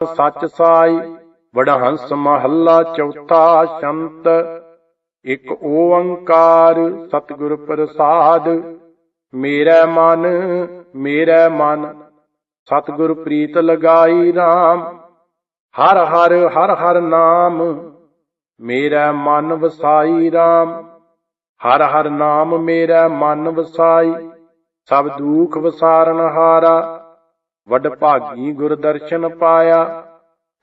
ਸੱਚ ਸਾਈ, ਵਡਹੰਸ ਮਹੱਲਾ ਚੌਥਾ ਸ਼ੰਤ। ਇੱਕ ਓੰਕਾਰ ਸਤਿਗੁਰ ਪ੍ਰਸਾਦ। ਮੇਰਾ ਮਨ ਮੇਰਾ ਮਨ, ਸਤਿਗੁਰ ਪ੍ਰੀਤ ਲਗਾਈ RAM ਹਰ ਹਰ ਹਰ ਹਰ ਨਾਮ, ਮੇਰਾ ਮਨ ਵਸਾਈ RAM ਹਰ ਹਰ ਨਾਮ, ਮੇਰਾ ਮਨ ਵਸਾਈ। ਸਭ ਦੁਖ ਵਸਾਰਨ ਹਾਰਾ। ਵਡ ਭਾਗੀ ਗੁਰ ਦਰਸ਼ਨ ਪਾਇਆ।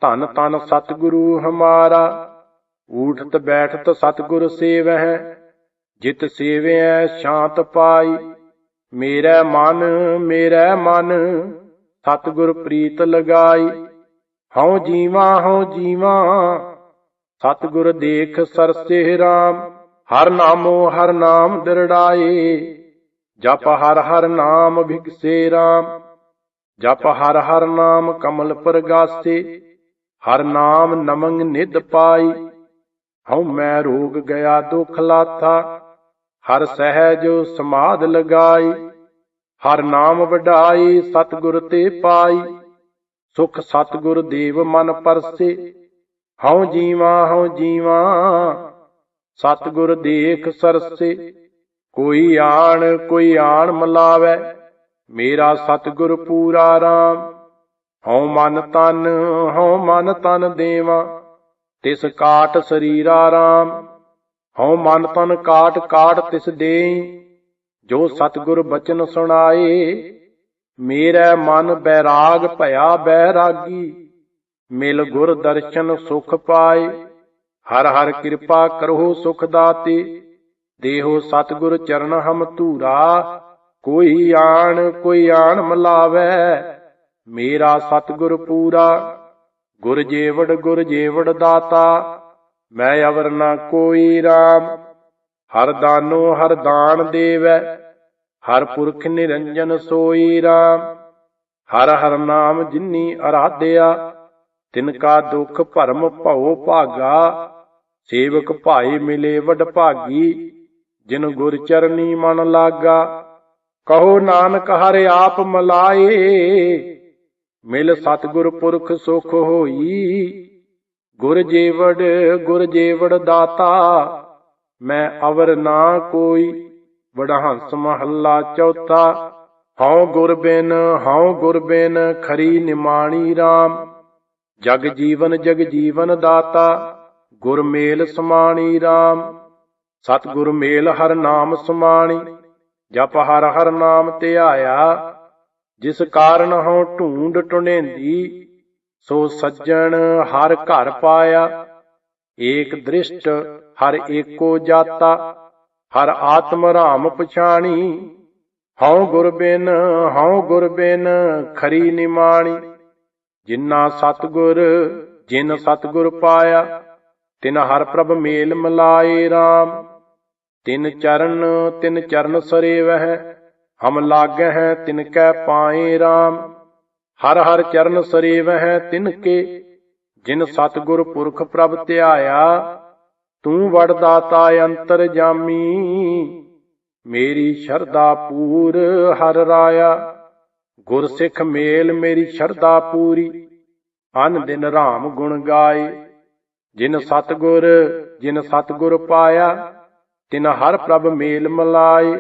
ਧਨ ਧੰਨ ਸਤਿਗੁਰੂ ਹਮਾਰਾ। ਊਠਤ ਬੈਠਤ ਸਤਿਗੁਰ ਸੇਵਹਿ। ਜਿਤ ਸੇਵਿਐ ਸ਼ਾਂਤ ਪਾਈ। ਮੇਰਾ ਮਨ ਮੇਰਾ ਮਨ, ਸਤਿਗੁਰ ਪ੍ਰੀਤ ਲਗਾਈ। ਹਉ ਜੀਵਾ ਹਉ ਜੀਵਾ, ਸਤਿਗੁਰ ਦੇਖ ਸਰਸੇ ਰਾਮ। ਹਰ ਨਾਮੋ, ਹਰ ਨਾਮ ਦਿਰੜਾਏ। ਜਪ ਹਰ ਹਰ ਨਾਮ ਭਿਕਸੇ ਰਾਮ। ਜਪ ਹਰ ਹਰ ਨਾਮ ਕਮਲ ਪ੍ਰਗਾਸੇ, ਹਰ ਨਾਮ ਨਮੰਗ ਨਿਦ ਪਾਈ। ਹਉ ਮੈਂ ਰੋਗ ਗਿਆ ਦੁਖ ਲਾਥਾ, ਹਰ ਸਹਿਜ ਸਮਾਧ ਲਗਾਈ। ਹਰ ਨਾਮ ਵਡਾਈ ਸਤਿਗੁਰ ਤੇ ਪਾਈ। ਸੁਖ ਸਤਿਗੁਰ ਦੇਵ ਮਨ ਪਰਸੇ, ਹਉ ਜੀਵਾ ਹਉ ਜੀਵਾ, ਸਤਿਗੁਰ ਦੇਖ ਸਰਸੇ। ਕੋਈ ਆਣ ਕੋਈ ਆਣ ਮਲਾਵੇ ਮੇਰਾ ਸਤਿਗੁਰ ਪੂਰਾ ਰਾਮ, ਹਉ ਮਨ ਤਨ, ਹਉ ਮਨ ਤਨ ਦੇਵਾ। ਤਿਸ ਕਾਟ ਸਰੀਰਾ ਰਾਮ, ਹਉ ਮਨ ਤਨ ਕਾਟ ਕਾਟ ਤਿਸ ਦੇਈ। ਜੋ ਸਤਿਗੁਰ ਬਚਨ ਸੁਣਾਏ, ਮੇਰਾ ਮਨ ਬੈਰਾਗ ਭਇਆ ਬੈਰਾਗੀ। ਮਿਲ ਗੁਰ ਦਰਸ਼ਨ ਸੁਖ ਪਾਏ, ਹਰ ਹਰ ਕਿਰਪਾ ਕਰੋ ਸੁਖ ਦਾਤੇ। ਦੇਹੋ ਸਤਿਗੁਰ ਚਰਨ ਹਮ ਧੂਰਾ ਕੋਈ ਆਣ ਕੋਈ ਆਣ ਮਲਾਵੇ। ਮੇਰਾ ਸਤਿਗੁਰ ਪੂਰਾ, ਗੁਰ ਜੇਵੜ ਗੁਰ ਜੇਵੜ ਦਾਤਾ। ਮੈਂ ਅਵਰ ਨਾ ਕੋਈ RAM ਹਰ ਦਾਨੋ, ਹਰ ਦਾਨ ਦੇਵੈ। ਹਰ ਪੁਰਖ ਨਿਰੰਜਨ ਸੋਈ RAM ਹਰ ਹਰ ਨਾਮ ਜਿਨੀ ਅਰਾਧਿਆ। ਤਿਨ ਕਾ ਦੁਖ ਭਰਮ ਭਉ ਭਾਗਾ। ਸੇਵਕ ਭਾਈ ਮਿਲੇ ਵਡ ਭਾਗੀ ਜਿਨ ਗੁਰ ਚਰਨੀ ਮਨ ਲਾਗਾ। ਕਹੋ ਨਾਨਕ ਹਰਿ ਆਪ ਮਲਾਏ, ਮਿਲ ਸਤਿਗੁਰ ਪੁਰਖ ਸੁਖ ਹੋਈ। ਗੁਰ ਜੀਵੜ ਗੁਰ ਜੀਵੜ ਦਾਤਾ, ਮੈਂ ਅਵਰ ਨਾ ਕੋਈ। ਵਡਹੰਸ ਮਹੱਲਾ ਚੌਥਾ, ਹਉ ਗੁਰ ਬਿਨ, ਹਉ ਗੁਰ ਬਿਨ ਖਰੀ ਨਿਮਾਣੀ RAM ਜਗ ਜੀਵਨ ਜਗ ਜੀਵਨ ਦਾਤਾ, ਗੁਰ ਮੇਲ ਸਮਾਣੀ RAM ਸਤਿਗੁਰ ਮੇਲ ਹਰ ਨਾਮ ਸਮਾਣੀ। ਜਪ ਹਰ ਹਰ ਨਾਮ ਧਿਆਇਆ ਜਿਸ ਕਾਰਨ ਹਉ ਢੂੰਡ ਟੁਣੇਂਦੀ, ਸੋ ਸੱਜਣ ਹਰ ਘਰ ਪਾਇਆ। ਏਕ ਦ੍ਰਿਸ਼ਟ ਹਰ ਏਕੋ ਜਾਤਾ, ਹਰ ਆਤਮ ਰਾਮ ਪਛਾਣੀ। ਹਉ ਗੁਰ ਬਿਨ, ਹਉ ਗੁਰ ਬਿਨ ਖਰੀ ਨਿਮਾਣੀ। ਜਿਨ੍ਹਾਂ ਸਤਗੁਰ, ਜਿਨ ਸਤਗੁਰ ਪਾਇਆ, ਤਿਨ ਹਰ ਪ੍ਰਭ ਮੇਲ ਮਲਾਏ RAM ਤਿਨ ਚਰਨ ਤਿਨ ਚਰਨ ਸਰੇਵਹਿ, ਹਮ ਲਾਗਹਿ ਤਿਨ ਕੈ ਪਾਏ RAM ਹਰ ਹਰ ਚਰਨ ਸਰੇਵਹਿ ਤਿਨ ਕੇ, ਜਿਨ ਸਤਗੁਰ ਪੁਰਖ ਪ੍ਰਭ ਧਿਆਇਆ, ਤੂੰ ਵੜ ਦਾਤਾ ਅੰਤਰ ਜਾਮੀ। ਮੇਰੀ ਸ਼ਰਧਾ ਪੂਰ ਹਰ ਰਾਇਆ, ਗੁਰ ਸਿੱਖ ਮੇਲ ਮੇਰੀ ਸ਼ਰਧਾ ਪੂਰੀ। ਅਨ ਦਿਨ ਰਾਮ ਗੁਣ ਗਾਏ, ਜਿਨ ਸਤਗੁਰ ਜਿਨ ਸਤਗੁਰ ਪਾਇਆ ਤਿਨ ਹਰ ਪ੍ਰਭ ਮੇਲ ਮਲਾਏ।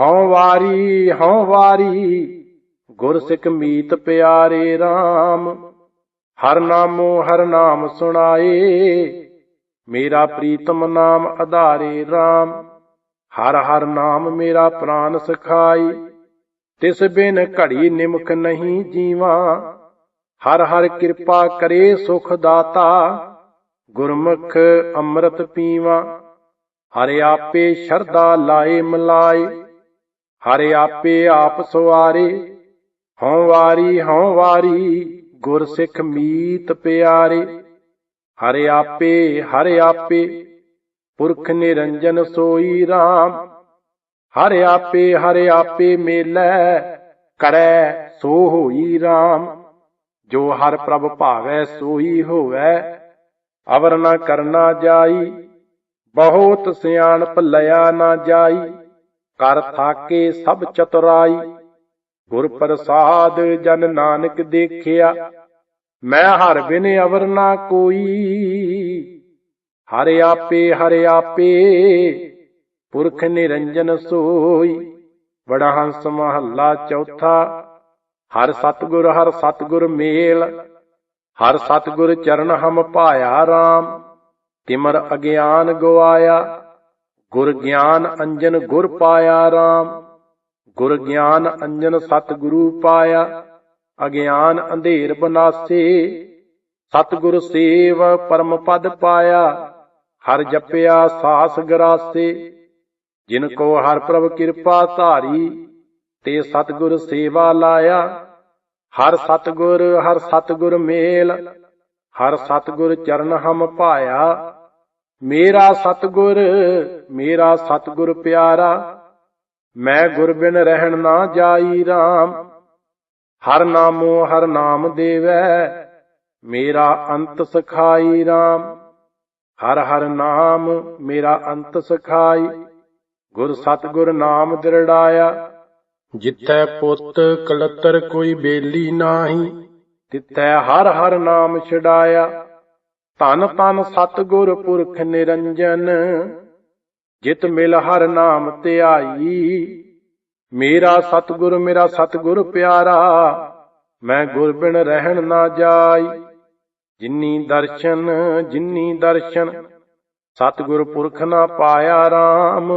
ਹਉ ਵਾਰੀ ਹਉ ਵਾਰੀ, ਗੁਰ ਸਿੱਖ ਮੀਤ ਪਿਆਰੇ RAM ਹਰ ਨਾਮੋ, ਹਰ ਨਾਮ ਸੁਣਾਏ। ਮੇਰਾ ਪ੍ਰੀਤਮ ਨਾਮ ਆਧਾਰੇ RAM ਹਰ ਹਰ ਨਾਮ ਮੇਰਾ ਪ੍ਰਾਨ ਸਖਾਈ ਤਿਸ ਬਿਨ ਘੜੀ ਨਿਮਕ ਨਹੀਂ ਜੀਵਾ। ਹਰ ਹਰ ਕਿਰਪਾ ਕਰੇ ਸੁਖ ਦਾਤਾ। ਗੁਰਮੁਖ ਅੰਮ੍ਰਿਤ ਪੀਵਾ। ਹਰਿ ਆਪੇ ਸ਼ਰਧਾ ਲਾਏ ਮਲਾਏ, ਹਰਿ ਆਪੇ ਆਪ ਸਵਾਰੇ, ਹਉ ਵਾਰੀ ਹਉ ਵਾਰੀ ਗੁਰ ਸਿੱਖ ਮੀਤ ਪਿਆਰੇ। ਹਰਿ ਆਪੇ ਹਰਿ ਆਪੇ, ਪੁਰਖ ਨਿਰੰਜਨ ਸੋਈ RAM ਹਰਿ ਆਪੇ ਹਰਿ ਆਪੇ ਮੇਲੈ, ਕਰੈ ਸੋ ਹੋਈ RAM ਜੋ ਹਰ ਪ੍ਰਭ ਭਾਵੈ ਸੋਈ ਹੋਵੈ, ਅਵਰ ਨਾ ਕਰਨਾ ਜਾਈ। ਬਹੁਤ ਸਿਆਣਪ ਲਿਆ ਨਾ ਜਾਈ ਕਰ ਥਾਕੇ ਸਭ ਚਤੁਰਾਈ। ਗੁਰ ਪ੍ਰਸਾਦ ਜਨ ਨਾਨਕ ਦੇਖਿਆ, ਮੈਂ ਹਰ ਬਿਨ ਅਵਰ ਨਾ ਕੋਈ। ਹਰਿ ਆਪੇ ਹਰਿ ਆਪੇ ਪੁਰਖ ਨਿਰੰਜਨ ਸੋਈ। ਬੜਾ ਹੰਸ ਮਹੱਲਾ ਚੌਥਾ, ਹਰ ਸਤਗੁਰ ਹਰ ਸਤਗੁਰ ਮੇਲ। ਹਰ ਸਤਗੁਰ ਚਰਨ ਹਮ ਪਾਇਆ RAM ਤਿਮਰ ਅਗਿਆਨ ਗਵਾਇਆ, ਗੁਰ ਗਿਆਨ ਅੰਜਨ ਗੁਰ ਪਾਇਆ RAM ਗੁਰ ਗਿਆਨ ਅੰਜਨ ਸਤਿਗੁਰੂ ਪਾਇਆ, ਅਗਿਆਨ ਅੰਧੇਰ ਬਨਾਸੇ, ਸਤਿਗੁਰ ਸੇਵ ਪਰਮ ਪਦ ਪਾਇਆ, ਹਰ ਜਪਿਆ ਸਾਸ ਗਰਾਸੇ, ਜਿਨ ਕੋ ਹਰ ਪ੍ਰਭ ਕਿਰਪਾ ਧਾਰੀ, ਤੇ ਸਤਿਗੁਰ ਸੇਵਾ ਲਾਇਆ, ਹਰ ਸਤਿਗੁਰ ਹਰ ਸਤਿਗੁਰ ਮੇਲ, ਹਰ ਸਤਿਗੁਰ ਚਰਨ ਹਮ ਪਾਇਆ ਮੇਰਾ ਸਤਿਗੁਰ ਮੇਰਾ ਸਤਿਗੁਰ ਪਿਆਰਾ, ਮੈਂ ਗੁਰ ਬਿਨ ਰਹਿਣ ਨਾ ਜਾਈ RAM ਹਰ ਨਾਮੋ ਹਰ ਨਾਮ ਦੇਵੈ, ਮੇਰਾ ਅੰਤ ਸਖਾਈ RAM ਹਰ ਹਰ ਨਾਮ ਮੇਰਾ ਅੰਤ ਸਖਾਈ, ਗੁਰ ਸਤਿਗੁਰ ਨਾਮ ਦਿਰੜਾਇਆ। ਜਿੱਥੈ ਪੁੱਤ ਕਲਤਰ ਕੋਈ ਬੇਲੀ ਨਾਹੀ, ਤਿੱਥੈ ਹਰ ਹਰ ਨਾਮ ਛਡਾਇਆ। ਧਨ ਧੰਨ ਸਤਿਗੁਰ ਪੁਰਖ ਨਿਰੰਜਨ, ਜਿਤ ਮਿਲ ਹਰ ਨਾਮ ਧਿਆਈ। ਮੇਰਾ ਸਤਿਗੁਰ ਮੇਰਾ ਸਤਿਗੁਰ ਪਿਆਰਾ, ਮੈਂ ਗੁਰ ਬਿਨ ਰਹਿਣ ਨਾ ਜਾਈ। ਜਿਨੀ ਦਰਸ਼ਨ ਜਿਨੀ ਦਰਸ਼ਨ, ਸਤਿਗੁਰ ਪੁਰਖ ਨਾ ਪਾਇਆ RAM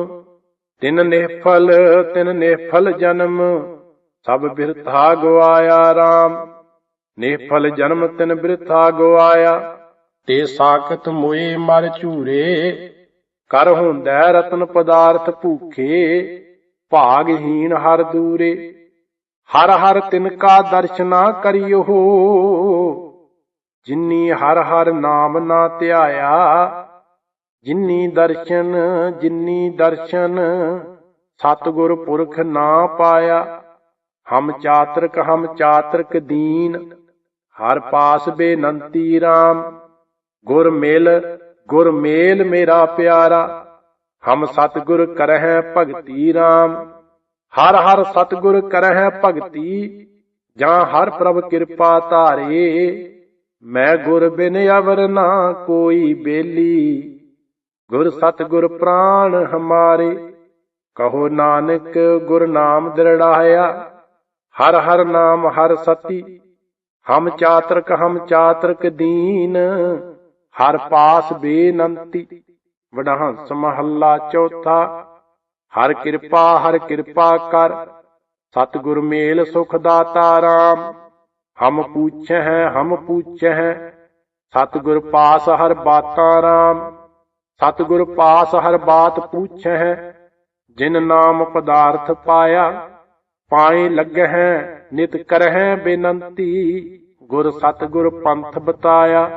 ਤਿਨ ਨਿਫਲ ਤਿਨ ਨਿਫਲ ਜਨਮ, ਸਭ ਬਿਰਥਾ ਗਵਾਇਆ RAM ਨਿਫਲ ਜਨਮ ਤਿਨ ਬਿਰਥਾ ਗਵਾਇਆ ਤੇ ਸਾਖਤ ਮੋਏ ਮਰ ਝੂਰੇ, ਕਰ ਹੁੰਦੈ ਰਤਨ ਪਦਾਰਥ ਭੂਖੇ ਭਾਗਹੀਨ ਹਰ ਦੂਰੇ, ਹਰ ਹਰ ਤਿਨ ਕਾ ਦਰਸ਼ਨਾ ਕਰਿਓ ਜਿਨੀ ਹਰ ਹਰ ਨਾਮ ਨਾ ਧਿਆਇਆ, ਜਿਨੀ ਦਰਸ਼ਨ ਜਿਨੀ ਦਰਸ਼ਨ, ਸਤਿਗੁਰ ਪੁਰਖ ਨਾ ਪਾਇਆ। ਹਮ ਚਾਤਰਕ ਹਮ ਚਾਤਰਕ ਦੀਨ, ਹਰ ਪਾਸ ਬੇਨੰਤੀ RAM ਗੁਰ ਮਿਲ, ਗੁਰ ਮੇਰਾ ਪਿਆਰਾ, ਹਮ ਸਤਿਗੁਰ ਕਰਹਿ ਭਗਤੀ RAM ਹਰ ਹਰ ਸਤਿਗੁਰ ਕਰਹਿ ਭਗਤੀ, ਜਾਂ ਹਰ ਪ੍ਰਭ ਕਿਰਪਾ ਧਾਰੇ। ਮੈਂ ਗੁਰ ਬਿਨ ਅਵਰ ਨਾ ਕੋਈ ਬੇਲੀ। ਗੁਰ ਸਤਿਗੁਰ ਪ੍ਰਾਣ ਹਮਾਰੇ, ਕਹੋ ਨਾਨਕ ਗੁਰ ਨਾਮ ਦਿਰੜਾਇਆ। ਹਰ ਹਰ ਨਾਮ ਹਰ ਸਤੀ, ਹਮ ਚਾਤਰਕ ਹਮ ਚਾਤਰਕ ਦੀਨ। ਹਰ ਪਾਸ ਬੇਨੰਤੀ ਵਡਹੰਸ ਮਹੱਲਾ ਚੌਥਾ। ਹਰ ਕਿਰਪਾ ਹਰ ਕਿਰਪਾ ਕਰ, ਸਤਿਗੁਰ ਮੇਲ ਸੁਖ ਦਾਤਾ RAM ਹਮ ਪੂਛਹਿ ਹਮ ਪੂਛਹਿ, ਸਤਿਗੁਰ ਪਾਸ ਹਰ ਬਾਤਾਂ RAM ਸਤਿਗੁਰ ਪਾਸ ਹਰ ਬਾਤ ਪੂਛਹਿ, ਜਿਨ ਨਾਮ ਪਦਾਰਥ ਪਾਇਆ, ਪਾਏ ਲੱਗਹਿ, ਨਿਤ ਕਰਹਿ ਬੇਨੰਤੀ। ਗੁਰ ਸਤਿਗੁਰ ਪੰਥ ਬਤਾਇਆ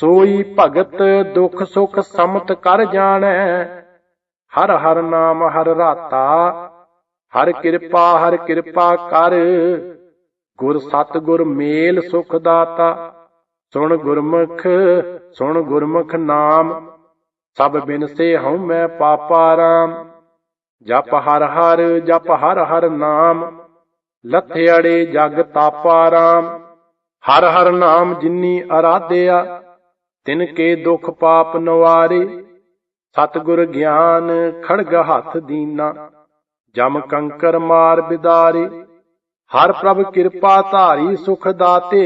ਸੋਈ ਭਗਤ ਦੁਖ ਸੁਖ ਸਮਤ ਕਰ ਜਾਣੈ। ਹਰ ਹਰ ਨਾਮ, ਹਰ ਰਾਤਾ, ਹਰ ਕਿਰਪਾ ਹਰ ਕਿਰਪਾ ਕਰ। ਗੁਰ ਸਤਿਗੁਰ ਮੇਲ ਸੁਖ ਦਾਤਾ। ਸੁਣ ਗੁਰਮੁਖ ਸੁਣ ਗੁਰਮੁਖ ਨਾਮ। ਸਭ ਬਿਨਸੇ ਹਉ ਮੈਂ ਪਾਪਾ ਰਾਮ। ਜਪ ਹਰ ਹਰ, ਜਪ ਹਰ ਹਰ ਨਾਮ। ਲੱਥੇ ਅੜੇ ਜਗ ਤਾਪਾ ਰਾਮ। ਹਰ ਹਰ ਨਾਮ ਜਿਨੀ ਅਰਾਧਿਆ ਤਿਨ ਕੇ ਦੁਖ ਪਾਪ ਨਵਾਰੇ, ਸਤਿਗੁਰ ਗਿਆਨ ਖੜਗ ਹੱਥ ਦੀਨਾ। ਜਮ ਕੰਕਰ ਮਾਰ ਬਿਦਾਰੇ, ਹਰ ਪ੍ਰਭ ਕਿਰਪਾ ਧਾਰੀ ਸੁਖ ਦਾਤੇ।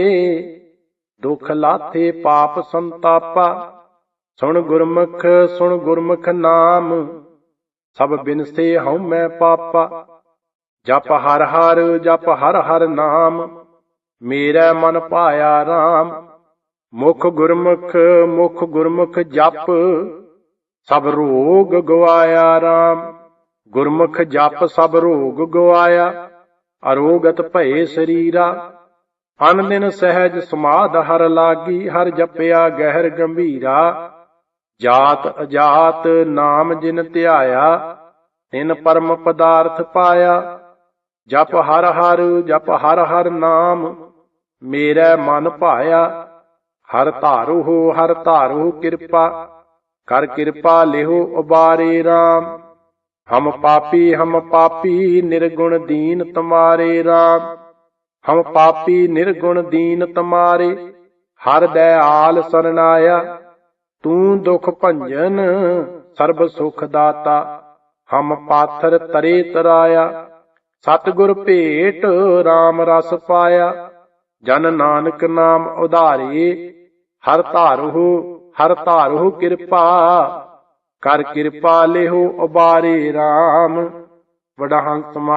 ਦੁਖ ਲਾਥੇ ਪਾਪ ਸੰਤਾਪਾ, ਸੁਣ ਗੁਰਮੁਖ ਸੁਣ ਗੁਰਮੁਖ ਨਾਮ। ਸਭ ਬਿਨਸੇ ਹਉ ਮੈਂ ਪਾਪਾ, ਜਪ ਹਰ ਹਰ, ਜਪ ਹਰ ਹਰ ਨਾਮ। ਮੇਰਾ ਮਨ ਪਾਇਆ RAM ਮੁਖ ਗੁਰਮੁਖ ਮੁਖ ਗੁਰਮੁਖ ਜਪ, ਸਭ ਰੋਗ ਗਵਾਇਆ RAM ਗੁਰਮੁਖ ਜਪ, ਸਭ ਰੋਗ ਗਵਾਇਆ, ਅਰੋਗਤ ਭਏ ਸਰੀਰਾ। ਅਨ ਦਿਨ ਸਹਿਜ ਸਮਾਧ ਹਰ ਲਾਗੀ, ਹਰ ਜਪਿਆ ਗਹਿਰ ਗੰਭੀਰਾ। ਜਾਤ ਅਜਾਤ ਨਾਮ ਜਿਨ ਧਿਆਇਆ, ਤਿਨ ਪਰਮ ਪਦਾਰਥ ਪਾਇਆ। ਜਪ ਹਰ ਹਰ, ਜਪ ਹਰ ਹਰ ਨਾਮ, ਮੇਰਾ ਮਨ ਭਾਇਆ। ਹਰ ਧਾਰੂ ਹੋ ਹਰ ਧਾਰੂ ਕਿਰਪਾ। ਕਰ ਕਿਰਪਾ ਲਿਹੋ ਉਬਾਰੇ RAM ਹਮ ਪਾਪੀ ਹਮ ਪਾਪੀ ਨਿਰਗੁਣ ਦੀਨ ਤੁਮਾਰੇ RAM ਹਮ ਪਾਪੀ ਨਿਰਗੁਣ ਦੀਨ ਤਮਾਰੇ। ਹਰ ਦਇਆਲ ਸਰਨਾਇਆ। ਤੂੰ ਦੁਖ ਭੰਜਨ, ਸਰਬ ਸੁਖ ਦਾਤਾ। ਹਮ ਪਾਥਰ ਤਰੇ ਤਰਾਇਆ। ਸਤਿਗੁਰ ਭੇਟ RAM ਰਸ ਪਾਇਆ। ਜਨ ਨਾਨਕ ਨਾਮ ਉਧਾਰੇ। ਹਰ ਧਾਰੂ ਹਰ ਧਾਰਹੁ ਕਿਰਪਾ। ਕਰ ਕਿਰਪਾ ਲਿਹੁ ਉਬਾਰੇ RAM ਵਡਹੰਸ ਮਹਾ